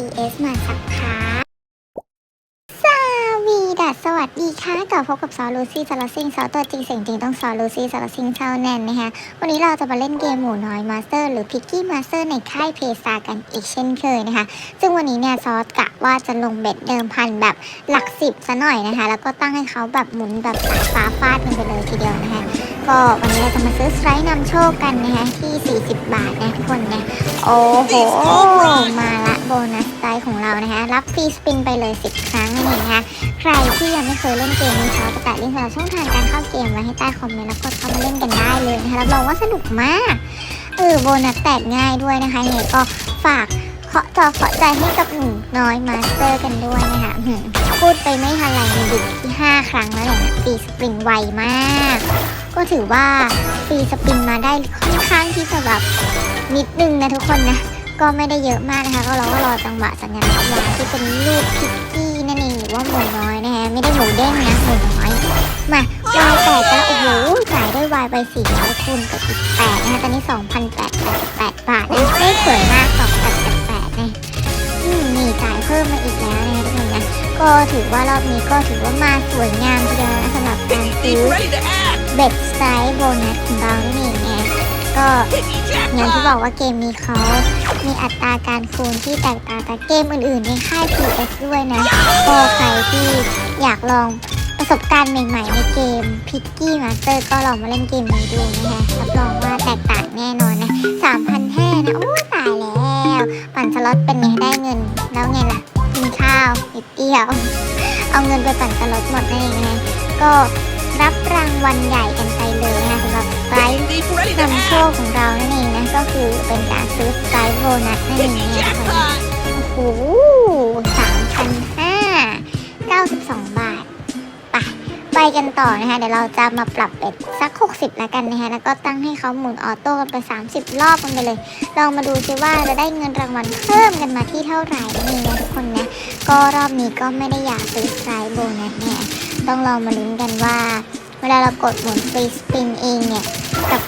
PS มาสักพักสวีดัสสวัสดีค่ะกลับพบกับซอลูซี่ซาลซิงซอตัวจริงเสียงจริงต้องซอลูซี่ซาลซิงเท่านั้นนะคะ วันนี้เราจะมาเล่นเกมหมูน้อยมาสเตอร์หรือพิกกี้มาสเตอร์ในค่ายเพซากันอีกเช่นเคยนะคะ ซึ่งวันนี้เนี่ยซอสกะว่าจะลงเบ็ดเดิมพันแบบหลักสิบซะหน่อยนะคะ แล้วก็ตั้งให้เขาแบบหมุนแบบสายฟ้าฟาดกันไปเลยทีเดียวนะคะก็วันนี้เราจะมาซื้อสไลด์นำโชคกันนะคะที่ 40 บาทนะทุกคนนะ โอ้โห มาละโบนัสไลด์ของเรานะคะ รับฟรีสปินไปเลย 10 ครั้งนั่นเองนะคะใครที่ยังไม่เคยเล่นเกมนี้เขาจะแปะลิงก์สำหรับช่องทางการเข้าเกมไว้ให้ใต้คอมเมนต์แล้วกดเข้ามาเล่นกันได้เลยนะคะรับรองว่าสนุกมากเออโบนัสแตกง่ายด้วยนะคะยังไงก็ฝากเคาะจอเคาะใจให้กับหนูน้อยมาสเตอร์กันด้วยนะคะพูดไปไม่ทันไรมีดิบที่ 5 ครั้งแล้วเนี่ยฟรีสปริงไวมาก ก็ถือว่าฟรีสปินมาได้ ข้างที่จะแบบนิดนึงนะทุกคนนะ ก็ไม่ได้เยอะมากนะคะ ก็เราก็รอจังหวะสัญญาณวางที่เป็นรูปพิกกี้นั่นเองหรือว่าหมูน้อยนะคะไม่ได้หมูเด้งนะหมูน้อย มาวายแตกแล้วโอ้โหจ่ายด้วยวายไปสี่ร้อยคูณกับอีกแปดนะคะตอนนี้สองพันแปดแปดแปดบาทนะไม่สวยมากสองแปดแปดแปดนะอืมนี่จ่ายเพิ่มมาอีกแล้วนะคะทุกคนนะก็ถือว่ารอบนี้ก็ถือว่ามาสวยงามทีเดียวนะสำหรับการซื้อ ready to act. เบ็ดสไตล์โบนัสของเรานี่เองไง ก็อย่างที่บอกว่าเกมนี้เขามีอัตราการคูณที่แตกต่างจากเกมอื่นๆในค่าย PS ด้วยนะก็ใครที่อยากลองประสบการณ์ใหม่ๆในเกม Picky Master ก็ลองมาเล่นเกมนี้ดูนะคะรับรองว่าแตกต่างแน่นอนนะ3,500นะโอ้ตายแล้วปั่นสล็อตเป็นไงได้เงิน แล้วไงล่ะกินข้าวนิดเดียวเอาเงินไปปั่นสล็อตหมดนั่นเองนะก็รับรางวัลใหญ่กัน ไลฟ์นำโชคของเรานั่นเองนะ ก็คือเป็นการซื้อไ r ์โบนัสนั่นเองเนี่ยทุกคน jackpot. โอ้โหสามพันห้าเก้าสิบสองบาทไปไปกันต่อนะคะ เดี๋ยวเราจะมาปรับเป็ดสัก 60 แล้วกันนะคะ แล้วก็ตั้งให้เขาหมุนออโต้กันไป 30 รอบกันไปเลย ลองมาดูซิว่าจะได้เงินรางวัลเพิ่มกันมาที่เท่าไหร่นี่นะทุกคนนะก็รอบนี้ก็ไม่ได้อยากซื้อไซโบนัสเนี่ยต้องลองมาลุ้นกันว่า เวลาเรากดหมุนฟรีสปินเองเนี่ย กับ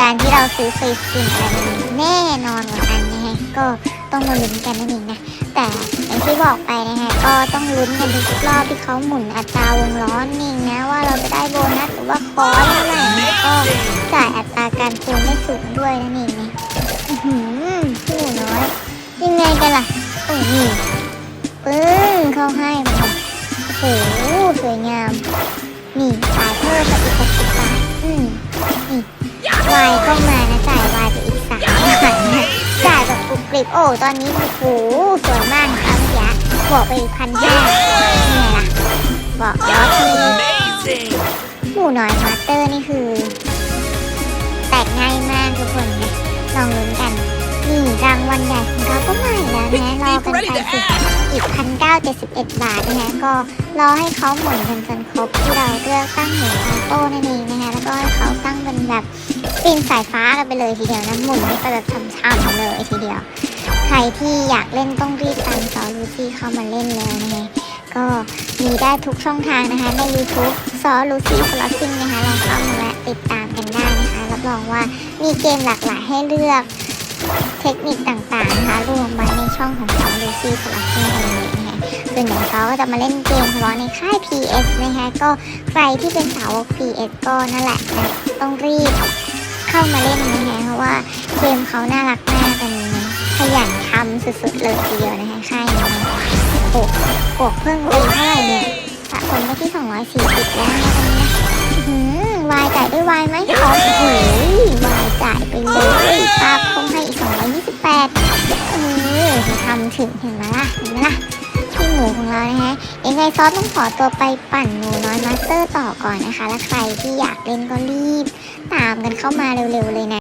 การที่เราซื้อฟรีสปินอะไรมันแน่นอนกว่ากันนะคะก็ต้องมาลุ้นกันนั่นเองนะ แต่อย่างที่บอกไปนะคะก็ต้องลุ้นกันทุกรอบที่เขาหมุนอัตราวงล้อนี่งนะว่าเราจะได้โบนัสหรือว่าคอร์สเท่าไรนะก็จ่ายอัตราการคูณได้สูงด้วยนั่นเองนะอื้อหือผู้น้อยยังไงกันล่ะโอ้ยปึ้งเข้าให้มาโอ้โหสวยงาม อ้ตอนนี้โอ้โหสวยมากนะคะเมื่อกี้บวกไปพันห้านี่ไงล่ะบอกแล้วที Amazing. หมูน้อยมาสเตอร์นี่คือ แตกง่ายมากทุกคนนะลองลุ้นกัน นี่รางวัลใหญ่ของเราก็มาแล้วนะรอกันไปสิอีกพันเก้าเจ็ดสิบเอ็ดบาทนะคะก็รอให้เขาหมุนกันจนครบที่เราเลือกตั้งหมุนออโต้นั่นเองนะคะแล้วก็ให้เขาตั้งเป็นแบบปีนสายฟ้ากันไปเลยทีเดียวนะหมุนไปแบบช่ำๆเลยทีเดียว ใครที่อยากเล่นต้องรีบตามซอลูซี่เข้ามาเล่นแล้วนะคะก็มีได้ทุกช่องทางนะคะ ใน YouTube ซอลูซี่สล็อตซิงนะคะลองเข้ามาแวะติดตามกันได้นะคะรับรองว่ามีเกมหลากหลายให้เลือกเทคนิคต่างๆนะคะรวมไว้ในช่องของซอลูซี่สล็อตซิงเองเลยนะคะส่วนใหญ่เขาก็จะมาเล่นเกมเฉพาะในค่าย PS นะคะก็ใครที่เป็นสาว PS ก็นั่นแหละต้องรีบเข้ามาเล่นนะคะเพราะว่าเกมเขาน่ารักมาก ยันทำสุดๆเลยทีเดียวนะคะค่ายนี้โอ้โหเพิ่งไปเท่าไหร่เนี่ยสะสมไปที่ 240 แล้วนะตอนนี้หือวายจ่ายด้วยวายไหมขาโอ้โหวายจ่ายไปเลยภาพคงให้อีก 228เออทำถึงเห็นไหมล่ะเห็นไหมล่ะพี่หมูของเรานะฮะยังไงซอสต้องขอตัวไปปั่นหนูน้อยมาสเตอร์ต่อก่อนนะคะ และใครที่อยากเล่นก็รีบ ตามกันเข้ามาเร็วๆเลยนะ